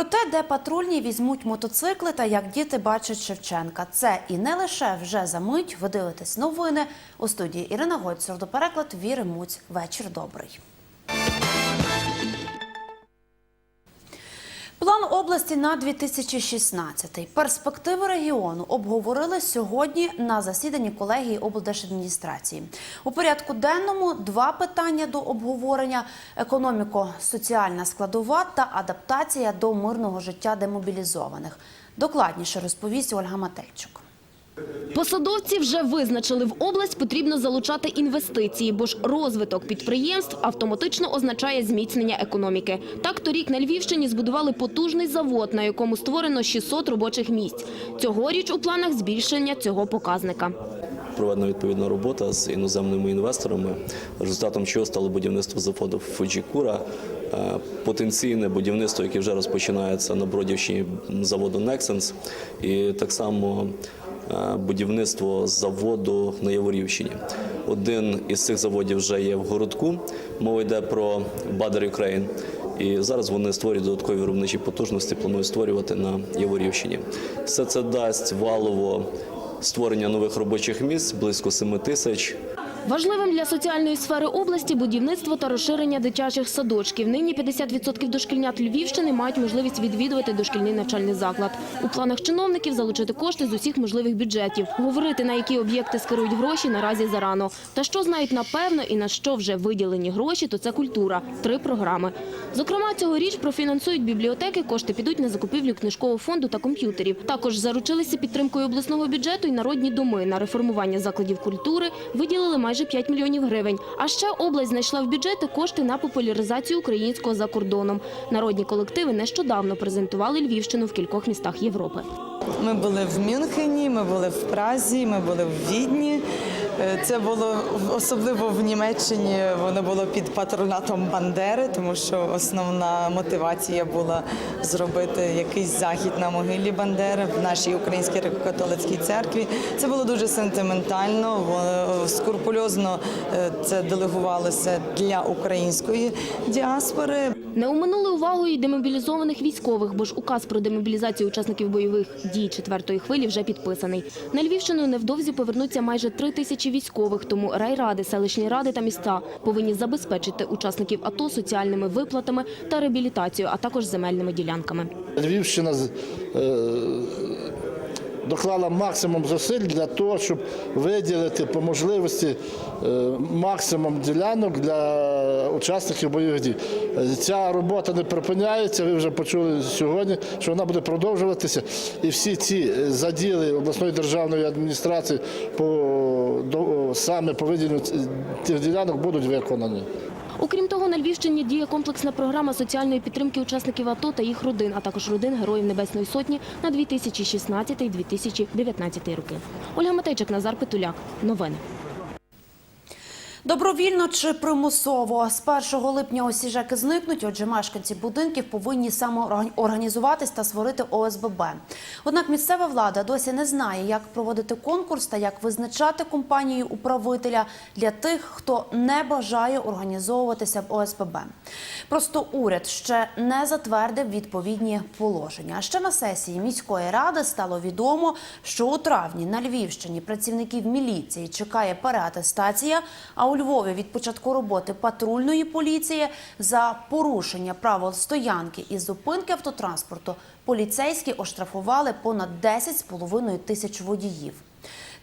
Про те, де патрульні візьмуть мотоцикли та як діти бачать Шевченка. Це і не лише вже за мить. Ви дивитесь новини у студії Ірина Гойцов до переклад Віри Муць. Вечір добрий. План області на 2016. Перспективи регіону обговорили сьогодні на засіданні колегії облдержадміністрації. У порядку денному два питання до обговорення: економіко-соціальна складова та адаптація до мирного життя демобілізованих. Докладніше розповість Ольга Мательчук. Посадовці вже визначили, в область потрібно залучати інвестиції, бо ж розвиток підприємств автоматично означає зміцнення економіки. Так, торік на Львівщині збудували потужний завод, на якому створено 600 робочих місць. Цьогоріч у планах збільшення цього показника. Проведена відповідна робота з іноземними інвесторами, результатом чого стало будівництво заводу Фуджікура, е, потенційне будівництво, яке вже розпочинається на Бродівщині заводу Нексенс, і так само будівництво заводу на Яворівщині. Один із цих заводів вже є в городку. Мова йде про Бадер Юкрейн. І зараз вони створюють додаткові виробничі потужності, планують створювати на Яворівщині. Все це дасть валово створення нових робочих місць близько 7 тисяч. Важливим для соціальної сфери області будівництво та розширення дитячих садочків. Нині 50% дошкільнят Львівщини мають можливість відвідувати дошкільний навчальний заклад. У планах чиновників залучити кошти з усіх можливих бюджетів. Говорити, на які об'єкти скерують гроші, наразі зарано. Та що знають напевно і на що вже виділені гроші, то це культура. Три програми. Зокрема, цьогоріч профінансують бібліотеки, кошти підуть на закупівлю книжкового фонду та комп'ютерів. Також заручилися підтримкою обласного бюджету і народні доми. На реформування закладів культури виділили майже 5 мільйонів гривень. А ще область знайшла в бюджети кошти на популяризацію українського за кордоном. Народні колективи нещодавно презентували Львівщину в кількох містах Європи. Ми були в Мюнхені, ми були в Празі, ми були в Відні. Е, Це було особливо в Німеччині. Воно було під патронатом Бандери, тому що основна мотивація була зробити якийсь захід на могилі Бандери в нашій українській греко-католицькій церкві. Це було дуже сентиментально, скрупульозно е, це делегувалося для української діаспори. Не оминули увагою й демобілізованих військових, бо ж указ про демобілізацію учасників бойових дій четвертої хвилі вже підписаний. На Львівщину невдовзі повернуться майже три тисячі військових, тому райради, селищні ради та міста повинні забезпечити учасників АТО соціальними виплатами та реабілітацією, а також земельними ділянками. Львівщина е, доклала максимум зусиль для того, щоб виділити по можливості е, максимум ділянок для учасників бойових дій. Ця робота не припиняється. Ви вже почули сьогодні, що вона буде продовжуватися. І всі ці е, заділи обласної державної адміністрації по саме по виділенню ц- тих ділянок будуть виконані. Окрім того, на Львівщині діє комплексна програма соціальної підтримки учасників АТО та їх родин, а також родин Героїв Небесної Сотні на 2016-2019 роки. Ольга Матейчик, Назар Петуляк. Новини. Добровільно чи примусово з 1 липня усі ЖЕКи зникнуть. Отже, мешканці будинків повинні самоорганізуватись та створити ОСББ. Однак місцева влада досі не знає, як проводити конкурс та як визначати компанію управителя для тих, хто не бажає організовуватися в ОСББ. Просто уряд ще не затвердив відповідні положення. А ще на сесії міської ради стало відомо, що у травні на Львівщині працівників міліції чекає переатестація. А у Львові від початку роботи патрульної поліції за порушення правил стоянки і зупинки автотранспорту поліцейські оштрафували понад 10,5 тисяч водіїв.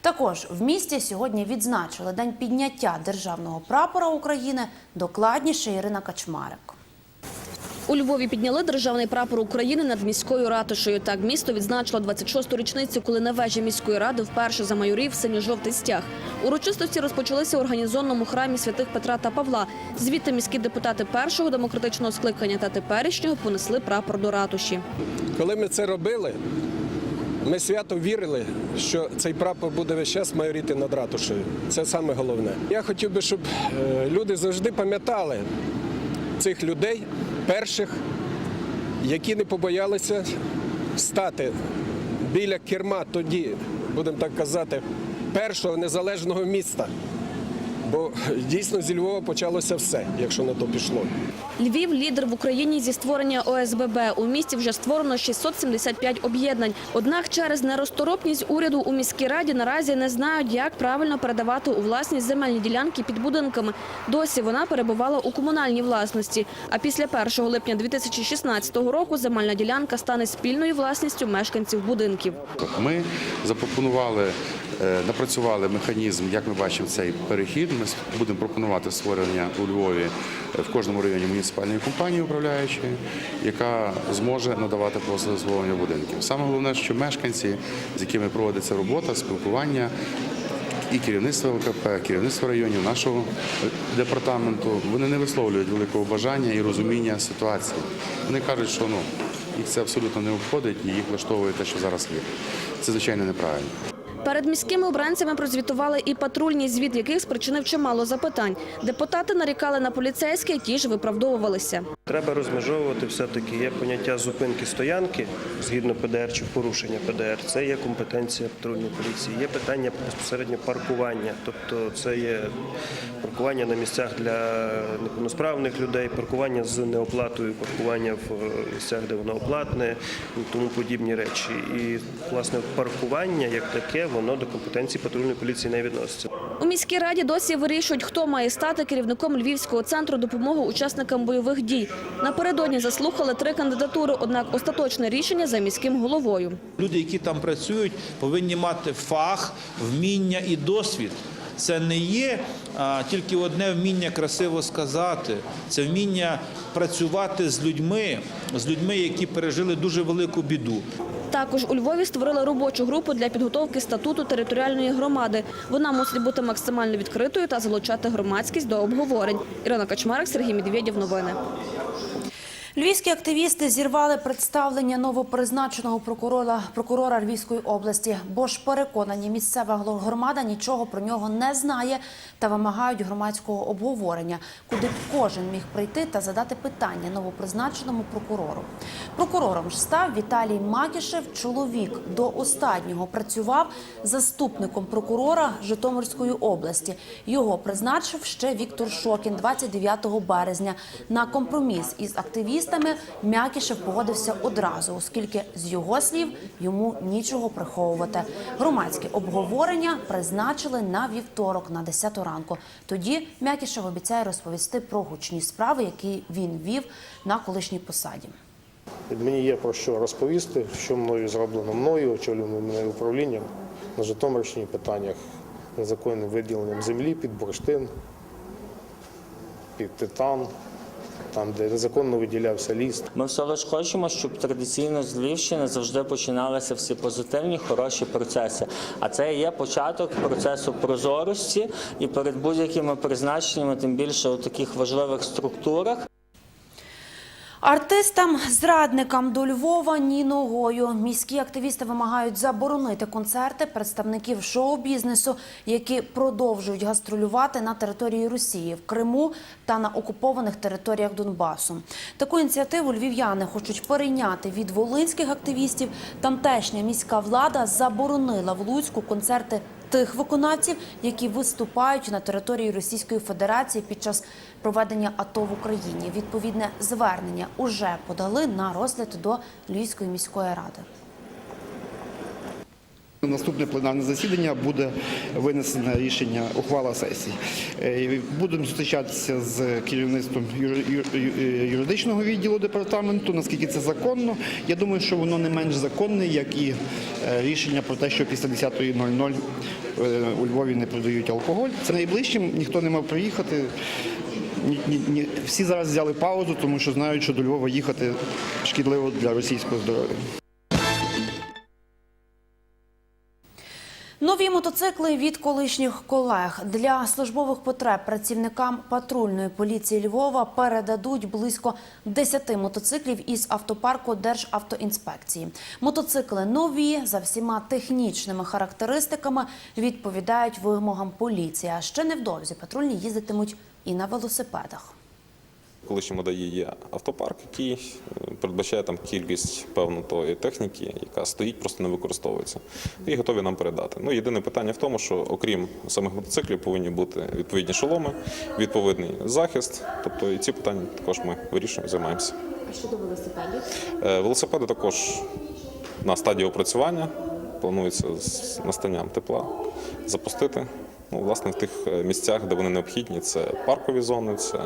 Також в місті сьогодні відзначили день підняття державного прапора України. Докладніше Ірина Качмарик. У Львові підняли державний прапор України над міською ратушею. Так місто відзначило 26-ту річницю, коли на вежі міської ради вперше замайорів синьо-жовтий стяг. Урочистості розпочалися у організованому храмі святих Петра та Павла. Звідти міські депутати першого демократичного скликання та теперішнього понесли прапор до ратуші. Коли ми це робили, ми свято вірили, що цей прапор буде весь час майоріти над ратушею. Це саме головне. Я хотів би, щоб е, люди завжди пам'ятали цих людей, перших, які не побоялися стати біля керма тоді, будемо так казати, першого незалежного міста. Бо дійсно зі Львова почалося все, якщо на то пішло. Львів – лідер в Україні зі створення ОСББ. У місті вже створено 675 об'єднань. Однак через нерозторопність уряду у міській раді наразі не знають, як правильно передавати у власність земельні ділянки під будинками. Досі вона перебувала у комунальній власності. А після 1 липня 2016 року земельна ділянка стане спільною власністю мешканців будинків. Ми запропонували, напрацювали механізм, як ми бачимо цей перехід. Ми будемо пропонувати створення у Львові е, в кожному районі муніципальної компанії управляючої, яка зможе надавати послуги обслуговування будинків. Саме головне, що мешканці, з якими проводиться робота, спілкування. І керівництво ЛКП, керівництво районів нашого е, департаменту вони не висловлюють великого бажання і розуміння ситуації. Вони кажуть, що ну їх це абсолютно не обходить і їх влаштовує те, що зараз є. Це звичайно неправильно. Перед міськими обранцями прозвітували і патрульні звіт, яких спричинив чимало запитань. Депутати нарікали на поліцейських, ті ж виправдовувалися. Треба розмежовувати все-таки є поняття зупинки стоянки згідно ПДР чи порушення ПДР. Це є компетенція патрульної поліції. Є питання безпосередньо паркування, тобто це є паркування на місцях для неповносправних людей, паркування з неоплатою, паркування в е, місцях, де воно оплатне і тому подібні речі. І власне паркування як таке, воно до компетенції патрульної поліції не відноситься. У міській раді досі вирішують, хто має стати керівником Львівського центру допомоги учасникам бойових дій. Напередодні заслухали три кандидатури, однак остаточне рішення за міським головою. Люди, які там працюють, повинні мати фах, вміння і досвід. Це не є а, тільки одне вміння красиво сказати, це вміння працювати з людьми, з людьми, які пережили дуже велику біду. Також у Львові створили робочу групу для підготовки статуту територіальної громади. Вона мусить бути максимально відкритою та залучати громадськість до обговорень. Ірина Качмарик, Сергій Медведєв. Новини. Львівські активісти зірвали представлення новопризначеного прокурора прокурора Львівської області, бо ж переконані, місцева громада нічого про нього не знає та вимагають громадського обговорення, куди б кожен міг прийти та задати питання новопризначеному прокурору. Прокурором ж став Віталій Макішев. Чоловік до останнього працював заступником прокурора Житомирської області. Його призначив ще Віктор Шокін 29 березня. На компроміс із активістами Мякішев погодився одразу, оскільки з його слів йому нічого приховувати. Громадське обговорення призначили на вівторок на 10 ранку. Тоді Мякішев обіцяє розповісти про гучні справи, які він вів на колишній посаді. Мені є про що розповісти, що мною зроблено мною, очолюваним мною управлінням на Житомирщині питаннях незаконним виділенням землі під бурштин, під титан, там, де незаконно виділявся ліс. Ми все лише хочемо, щоб традиційно з Львівщини завжди починалися всі позитивні, хороші процеси. А це є початок процесу прозорості і перед будь-якими призначеннями, тим більше у таких важливих структурах. Артистам, зрадникам до Львова ні ногою. Міські активісти вимагають заборонити концерти представників шоу-бізнесу, які продовжують гастролювати на території Росії, в Криму та на окупованих територіях Донбасу. Таку ініціативу львів'яни хочуть перейняти від волинських активістів. Тамтешня міська влада заборонила в Луцьку концерти тих виконавців, які виступають на території Російської Федерації під час проведення АТО в Україні. Відповідне звернення уже подали на розгляд до Львівської міської ради. Наступне пленарне засідання буде винесено рішення ухвала сесії. Е, Будемо зустрічатися з керівництвом юр- юр- юридичного відділу департаменту, наскільки це законно. Я думаю, що воно не менш законне, як і е, рішення про те, що після 10.00 е, у Львові не продають алкоголь. Це найближчим, ніхто не мав приїхати. Ні, ні, ні. Всі зараз взяли паузу, тому що знають, що до Львова їхати шкідливо для російського здоров'я. Нові мотоцикли від колишніх колег для службових потреб працівникам патрульної поліції Львова передадуть близько 10 мотоциклів із автопарку Державтоінспекції. Мотоцикли нові за всіма технічними характеристиками відповідають вимогам поліції. А ще невдовзі патрульні їздитимуть і на велосипедах. Колишньому ДАІ є автопарк, який е, передбачає там кількість певну тої техніки, яка стоїть, просто не використовується. І готові нам передати. Ну, єдине питання в тому, що окрім самих мотоциклів повинні бути відповідні шоломи, відповідний захист. Тобто і ці питання також ми вирішуємо, займаємося. А щодо велосипедів? Е, Велосипеди також на стадії опрацювання. Планується з настанням тепла запустити. Ну, власне, в тих е, місцях, де вони необхідні, це паркові зони, це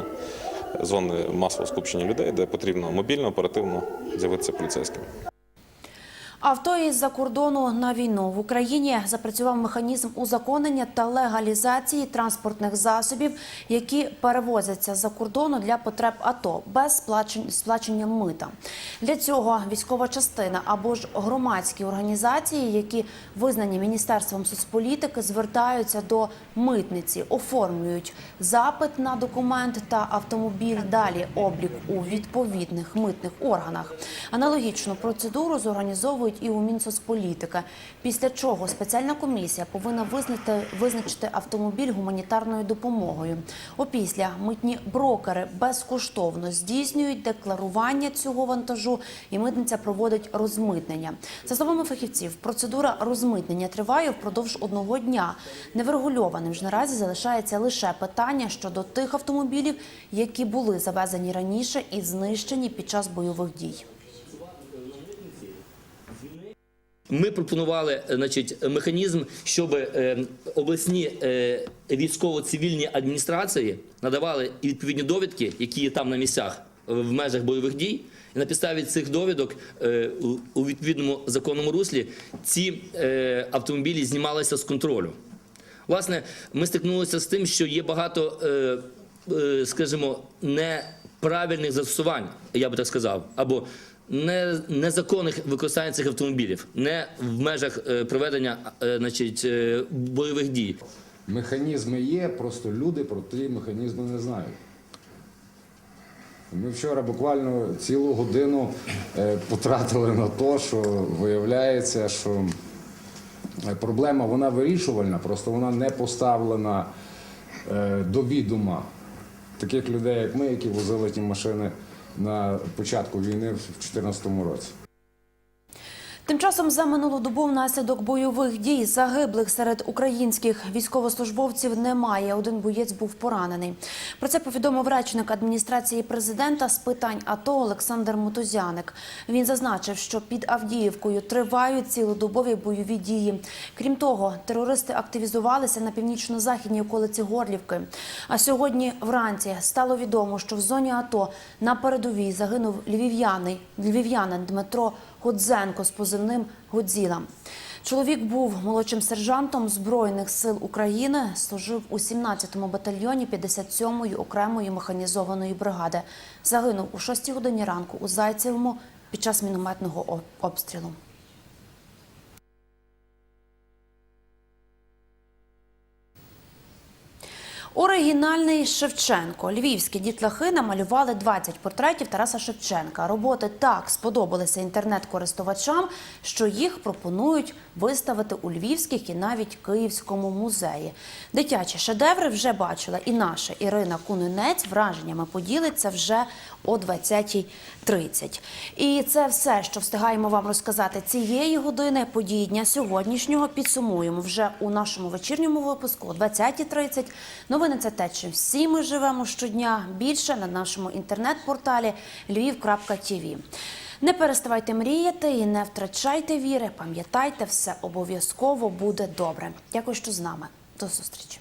зони масового скупчення людей, де потрібно мобільно, оперативно з'явитися поліцейським. Авто із-за кордону на війну в Україні запрацював механізм узаконення та легалізації транспортних засобів, які перевозяться за кордону для потреб АТО без сплачен- сплачення мита. Для цього військова частина або ж громадські організації, які визнані міністерством соцполітики, звертаються до митниці, оформлюють запит на документ та автомобіль. Далі облік у відповідних митних органах. Аналогічну процедуру зорганізовують і у Мінсоцполітики. Після чого спеціальна комісія повинна визнати визначити автомобіль гуманітарною допомогою. Опісля митні брокери безкоштовно здійснюють декларування цього вантажу, і митниця проводить розмитнення. За словами фахівців, процедура розмитнення триває впродовж одного дня. Неврегульованим ж наразі залишається лише питання щодо тих автомобілів, які були завезені раніше і знищені під час бойових дій. Ми пропонували е, значить, механізм, щоб е, обласні е, військово-цивільні адміністрації надавали відповідні довідки, які є там на місцях в межах бойових дій. І на підставі цих довідок у- відповідному законному руслі ці автомобілі знімалися з контролю. Власне, ми стикнулися з тим, що є багато, скажімо, неправильних застосувань, я би так сказав, або незаконних використань цих автомобілів, не в межах е, проведення е, значить, е, бойових дій. Механізми є, просто люди про ті механізми не знають. Ми вчора буквально цілу годину потратили на те, що виявляється, що проблема вона вирішувальна, просто вона не поставлена до відома таких людей, як ми, які возили ті машини на початку війни в 2014 році. Тим часом за минулу добу внаслідок бойових дій загиблих серед українських військовослужбовців немає. Один боєць був поранений. Про це повідомив речник адміністрації президента з питань АТО Олександр Мотузяник. Він зазначив, що під Авдіївкою тривають цілодобові бойові дії. Крім того, терористи активізувалися на північно-західній околиці Горлівки. А сьогодні вранці стало відомо, що в зоні АТО на передовій загинув львів'янин Дмитро Годзенко з позивним Гудзіла. Чоловік був молодшим сержантом Збройних сил України, служив у 17-му батальйоні 57-ї окремої механізованої бригади. Загинув у 6 годині ранку у Зайцевому під час мінометного обстрілу. Оригінальний Шевченко. Львівські дітлахи намалювали 20 портретів Тараса Шевченка. Роботи так сподобалися інтернет-користувачам, що їх пропонують виставити у Львівських і навіть Київському музеї. Дитячі шедеври вже бачила і наша Ірина Кунинець. Враженнями поділиться вже о 20.30. І це все, що встигаємо вам розказати цієї години. Події дня сьогоднішнього підсумуємо вже у нашому вечірньому випуску о 20.30. Новини це те, чим всі ми живемо щодня. Більше на нашому інтернет-порталі lviv.tv. Не переставайте мріяти і не втрачайте віри. Пам'ятайте, все обов'язково буде добре. Дякую, що з нами. До зустрічі.